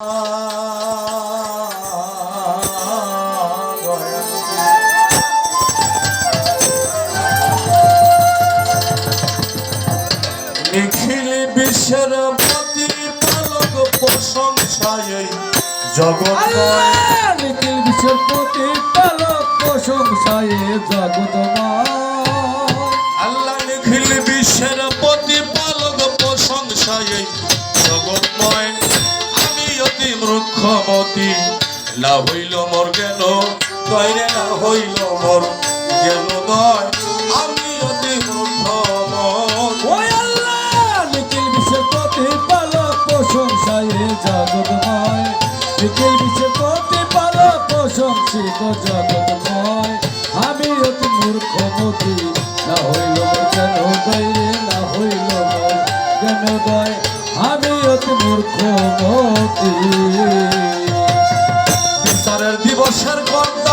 নিখিল বিশ্বের প্রতিপালক প্রশংসায় জগৎ নিখিল বিশ্বের প্রতিপালক প্রশংসায় জগতময় আল্লাহ নিখিল বিশ্বের প্রতিপালক প্রশংসায় জগৎময় মূর্খমতি না হইল মোর গেল তৈরে না হইল মোর জ্ঞান নয় আমি অতি মূর্খমতি। বিশ্বের প্রতিপালক প্রশংসায় জগতময় নিখিল বিশ্বের প্রতিপালক প্রশংসিত জগতময় আমি অতি মূর্খমতি। না হইল কেন? দৈরে না হইল কেন মূর্খমতি বিচারের দিবসের কর্তা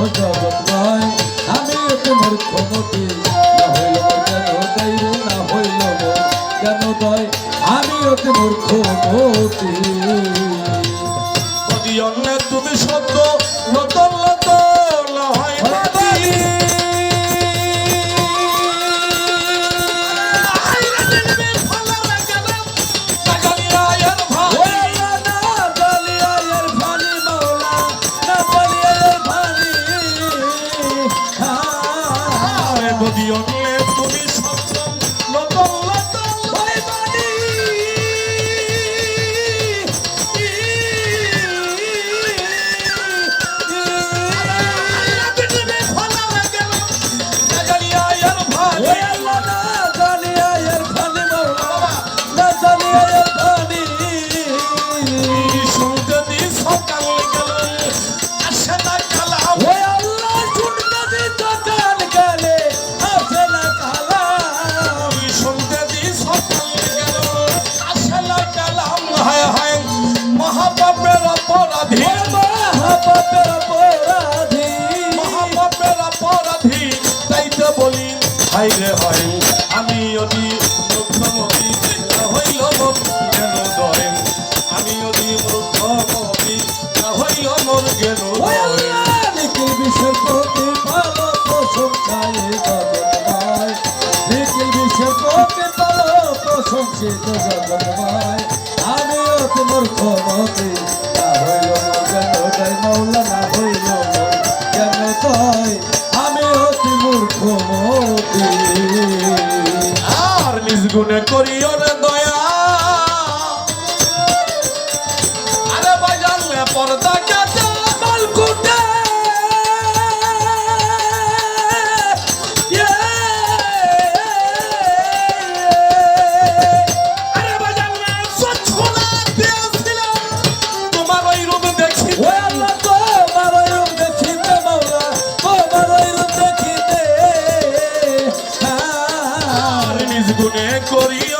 আমি অতি মূর্খমতি না হইল কেন দৈর না হইল কেন দয় হাই রে হাই আমি অতি মুখ্যমন্ত্রী না হইল মোর জ্ঞান দয়? আমি অতি মুখ্যমন্ত্রী না হইল মোর জ্ঞান দয়? বিশ্বের প্রতিপালক প্রশংসায় জগৎময় নিখিল কেন কেন আমি মতি আর নিজগুণে করিও রে গুণে করিও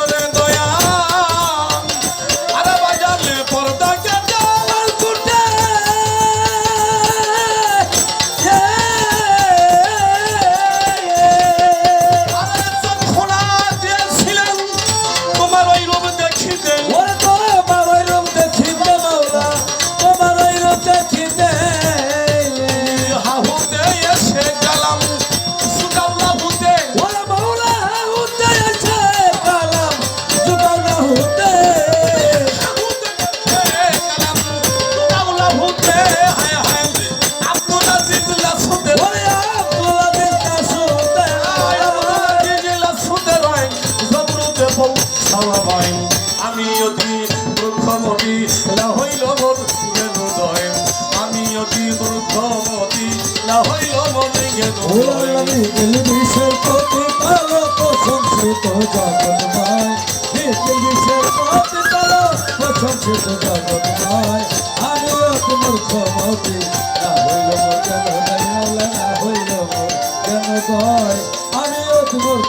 আমি অতি মূর্খমতি না হইল মোর জ্ঞান আমি অতি মূর্খমতি না হইল মোর জ্ঞান দয় বিশ্বের প্রতিপালক প্রশংসিত জগৎময় বিশ্বের প্রতিপালক প্রশংসিত জগৎময় আমি তোমার ক্ষমতি না হইল মোর কেন না হইল মোর কেন দয় আমিও তোমার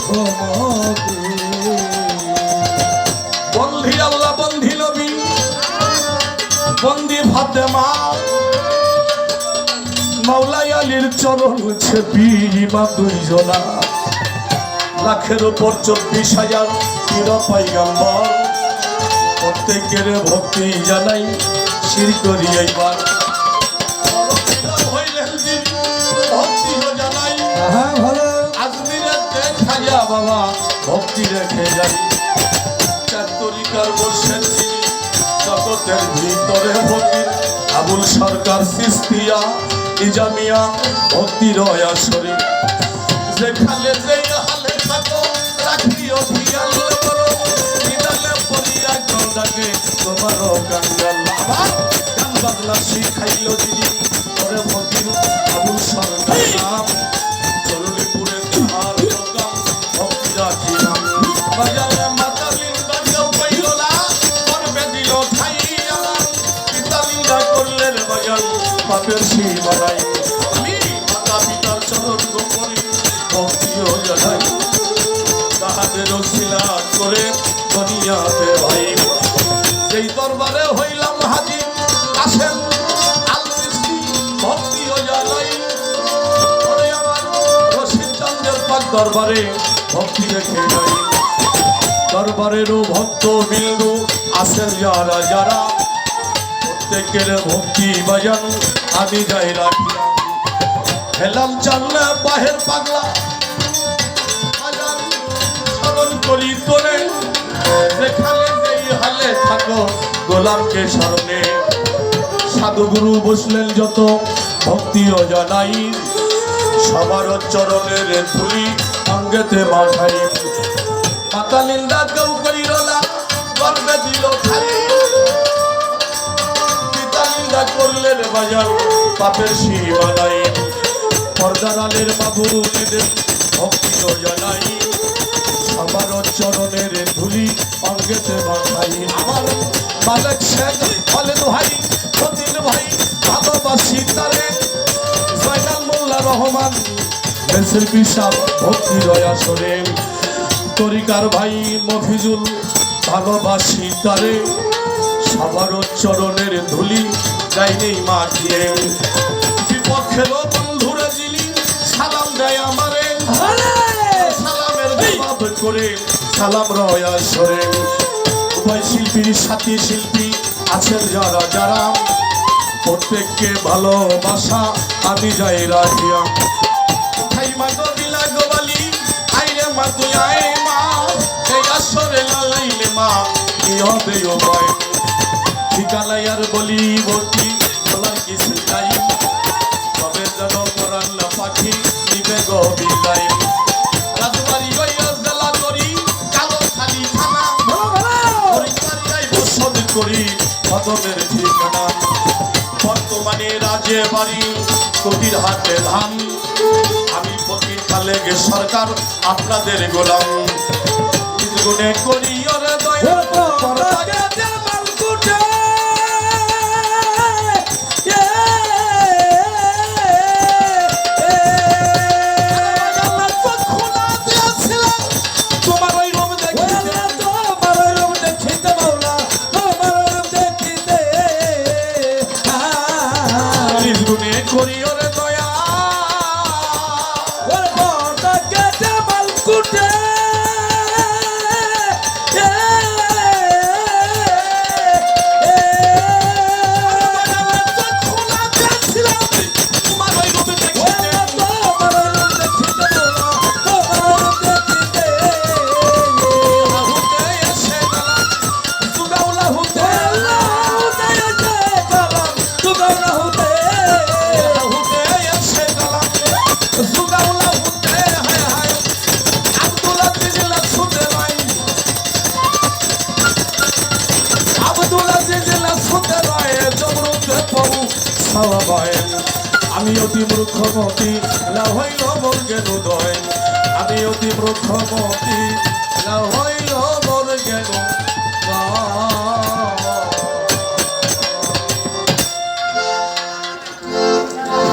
মাওলাই আলীর চরণ ছেপি বা দুইজনা। লাখের উপর চব্বিশ হাজার পীর পাইগাম্বর প্রত্যেকের ভক্তি জানাই শির করি এইবার। হ্যাঁ বাবা ভক্তি রেখে যাই। চার তরিকার তিনি জগতের ভিতরে ভক্তির আবুল সরকার সিস্তিয়া, ইজামিয়া ভক্তি রয়া শরীর যেখানে হালে থাকো, রাখিও খিয়াল করো। নিদালে পড়িয়া গন্ডাকে তোমারও কাঙ্গাল দরবারে ভক্তি রেখে যাই। দরবারেরও ভক্ত বিন্দু আসেন যারা যারা। প্রত্যেকের ভক্তি বাজান আমি যাই রাখিয়া হেলাম চাল্লা, বাহের পাগলা। স্মরণ করি তোরে। যেখানে যেই হালে থাকো গোলামকে স্মরণে। সাধুগুরু বসলেন যত, ভক্তিও জানাই। সবার চরণের ধুলি, অঙ্গেতে মাথাই মাতা নিন্দা কেউ করিল না, গর্বে দিল খাই। পিতা নিন্দা করলেন বাজার, পাপের সীমানাই পর্দারালের বাবু নেদের জানাই সবার চরণের ধুলি, অঙ্গেতে মাথাই আমার মালিক শেখ রহমান মেসের পিসাব ভক্তি রয়া সরেন তরিকার ভাই মফিজুল ভালোবাসি তারে। সবার চরণের ধুলি যাইনি মাখিয়ে বিপক্ষের বন্ধুরে যিনি সালাম দেয় আমারে। সালামের জবাব করে সালাম রয়া সরে উভয় শিল্পীর সাথী শিল্পী আছেন যারা যারা। প্রত্যেককে ভালোবাসা আমি যাই রাখিয়া মা গবিলা গোবালি আইরে মা তুই আয় মা এই আসরে লালাইলে মা কি হবে ও ভয়? ঠিকালাই বলি বটি বলার কিছু নাই। তবে যেন পরান না পাখি নিবে গবিলাই রাজবাড়ি গইয়া জেলা করি কালো খালি থানা। করি ঠিকানা। বর্তমানে রাজে বাড়ি কবির হাতে ধান। আমি প্রতি সরকার আপনাদের গোলাম। গুণে করি নিজ গুণে আমি অতি মূর্খমতি না হইল বর্গের উদয় আমি অতি মূর্খমতি না হইল বর্গের উদয়